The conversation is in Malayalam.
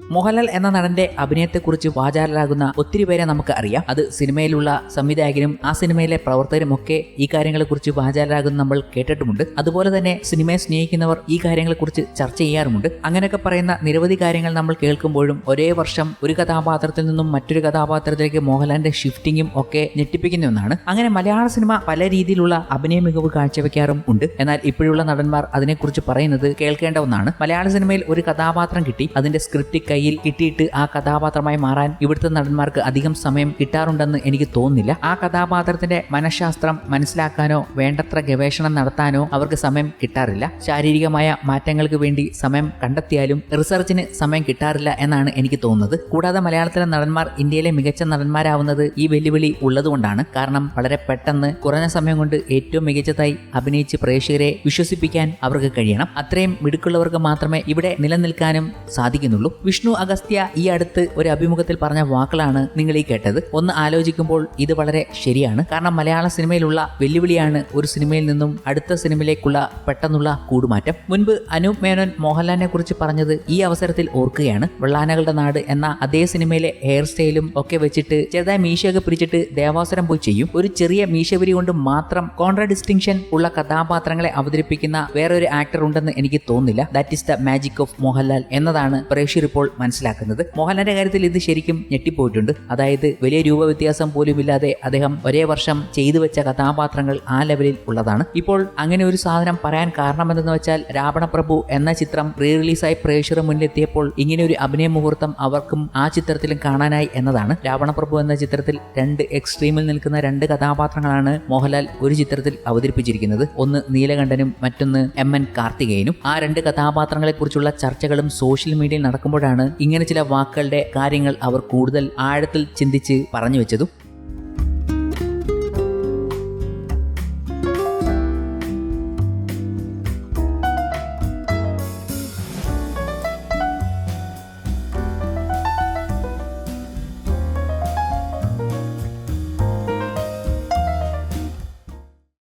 മോഹൻലാൽ എന്ന നടന്റെ അഭിനയത്തെക്കുറിച്ച് വാചാലരാകുന്ന ഒത്തിരി പേരെ നമുക്ക് അറിയാം. അത് സിനിമയിലുള്ള സംവിധായകനും ആ സിനിമയിലെ പ്രവർത്തകരും ഒക്കെ ഈ കാര്യങ്ങളെക്കുറിച്ച് വാചാലരാകുന്ന നമ്മൾ കേട്ടിട്ടുമുണ്ട്. അതുപോലെ തന്നെ സിനിമയെ സ്നേഹിക്കുന്നവർ ഈ കാര്യങ്ങളെക്കുറിച്ച് ചർച്ച ചെയ്യാറുമുണ്ട്. അങ്ങനെയൊക്കെ പറയുന്ന നിരവധി കാര്യങ്ങൾ നമ്മൾ കേൾക്കുമ്പോഴും ഒരേ വർഷം ഒരു കഥാപാത്രത്തിൽ നിന്നും മറ്റൊരു കഥാപാത്രത്തിലേക്ക് മോഹൻലാലിന്റെ ഷിഫ്റ്റിങ്ങും ഒക്കെ ഞെട്ടിപ്പിക്കുന്ന ഒന്നാണ്. അങ്ങനെ മലയാള സിനിമ പല രീതിയിലുള്ള അഭിനയ മികവ് കാഴ്ചവെക്കാറും ഉണ്ട്. എന്നാൽ ഇപ്പോഴുള്ള നടന്മാർ അതിനെക്കുറിച്ച് പറയുന്നത് കേൾക്കേണ്ട ഒന്നാണ്. മലയാള സിനിമയിൽ ഒരു കഥാപാത്രം കിട്ടി അതിന്റെ സ്ക്രിപ്റ്റ് കയ്യിൽ കിട്ടിയിട്ട് ആ കഥാപാത്രമായി മാറാൻ ഇവിടുത്തെ നടന്മാർക്ക് അധികം സമയം കിട്ടാറുണ്ടെന്ന് എനിക്ക് തോന്നുന്നില്ല. ആ കഥാപാത്രത്തിന്റെ മനഃശാസ്ത്രം മനസ്സിലാക്കാനോ വേണ്ടത്ര ഗവേഷണം നടത്താനോ അവർക്ക് സമയം കിട്ടാറില്ല. ശാരീരികമായ മാറ്റങ്ങൾക്ക് വേണ്ടി സമയം കണ്ടെത്തിയാലും റിസർച്ചിന് സമയം കിട്ടാറില്ല എന്നാണ് എനിക്ക് തോന്നുന്നത്. കൂടാതെ മലയാളത്തിലെ നടന്മാർ ഇന്ത്യയിലെ മികച്ച നടന്മാരാവുന്നത് ഈ വെല്ലുവിളി ഉള്ളതുകൊണ്ടാണ്. കാരണം വളരെ പെട്ടെന്ന് കുറഞ്ഞ സമയം കൊണ്ട് ഏറ്റവും മികച്ചതായി അഭിനയിച്ച് പ്രേക്ഷകരെ വിശ്വസിപ്പിക്കാൻ അവർക്ക് കഴിയണം. അത്രയും മിടുക്കുള്ളവർക്ക് മാത്രമേ ഇവിടെ നിലനിൽക്കാനും സാധിക്കുന്നുള്ളൂ. വിഷ്ണു അഗസ്ത്യ ഈ അടുത്ത് ഒരു അഭിമുഖത്തിൽ പറഞ്ഞ വാക്കുകളാണ് നിങ്ങൾ ഈ കേട്ടത്. ഒന്ന് ആലോചിക്കുമ്പോൾ ഇത് വളരെ ശരിയാണ്. കാരണം മലയാള സിനിമയിലുള്ള വെല്ലുവിളിയാണ് ഒരു സിനിമയിൽ നിന്നും അടുത്ത സിനിമയിലേക്കുള്ള പെട്ടെന്നുള്ള കൂടുമാറ്റം. മുൻപ് അനൂപ് മേനോൻ മോഹൻലാലിനെ കുറിച്ച് പറഞ്ഞത് ഈ അവസരത്തിൽ ഓർക്കുകയാണ്. വെള്ളാനകളുടെ നാട് എന്ന അതേ സിനിമയിലെ ഹെയർ സ്റ്റൈലും ഒക്കെ വെച്ചിട്ട് ചെറുതായി മീശയൊക്കെ പിടിച്ചിട്ട് ദേവാസുരം പോയി ചെയ്യും. ഒരു ചെറിയ മീശപുരി കൊണ്ട് മാത്രം കോൺട്ര ഡിസ്റ്റിങ്ഷൻ ഉള്ള കഥാപാത്രങ്ങളെ അവതരിപ്പിക്കുന്ന വേറൊരു ആക്ടർ ഉണ്ടെന്ന് എനിക്ക് തോന്നുന്നില്ല. That is the magic of Mohanlal എന്നതാണ് പ്രേക്ഷകർ ഇപ്പോൾ മനസ്സിലാക്കുന്നത്. മോഹൻലാലിന്റെ കാര്യത്തിൽ ഇത് ശരിക്കും ഞെട്ടിപ്പോയിട്ടുണ്ട്. അതായത് വലിയ രൂപ വ്യത്യാസം പോലും ഇല്ലാതെ അദ്ദേഹം ഒരേ വർഷം ചെയ്തു വെച്ച കഥാപാത്രങ്ങൾ ആ ലെവലിൽ ഉള്ളതാണ്. ഇപ്പോൾ അങ്ങനെ ഒരു സാധനം പറയാൻ കാരണമെന്തെന്ന് വെച്ചാൽ രാവണപ്രഭു എന്ന ചിത്രം റീ റിലീസായി പ്രേക്ഷകർ മുന്നിലെത്തിയപ്പോൾ ഇങ്ങനെ ഒരു അഭിനയ മുഹൂർത്തം അവർക്കും ആ ചിത്രത്തിലും കാണാനായി എന്നതാണ്. രാവണപ്രഭു എന്ന ചിത്രത്തിൽ രണ്ട് എക്സ്ട്രീമിൽ നിൽക്കുന്ന രണ്ട് കഥാപാത്രങ്ങളാണ് മോഹൻലാൽ ഒരു ചിത്രത്തിൽ അവതരിപ്പിച്ചിരിക്കുന്നത്. ഒന്ന് നീലകണ്ഠനും മറ്റൊന്ന് എം എൻ കാർത്തികേയനും. ആ രണ്ട് കഥാപാത്രങ്ങളെക്കുറിച്ചുള്ള ചർച്ചകളും സോഷ്യൽ മീഡിയയിൽ നടക്കുമ്പോഴാണ് ഇങ്ങനെ ചില വാക്കുകളുടെ കാര്യങ്ങൾ അവർ കൂടുതൽ ആഴത്തിൽ ചിന്തിച്ച് പറഞ്ഞു വെച്ചതും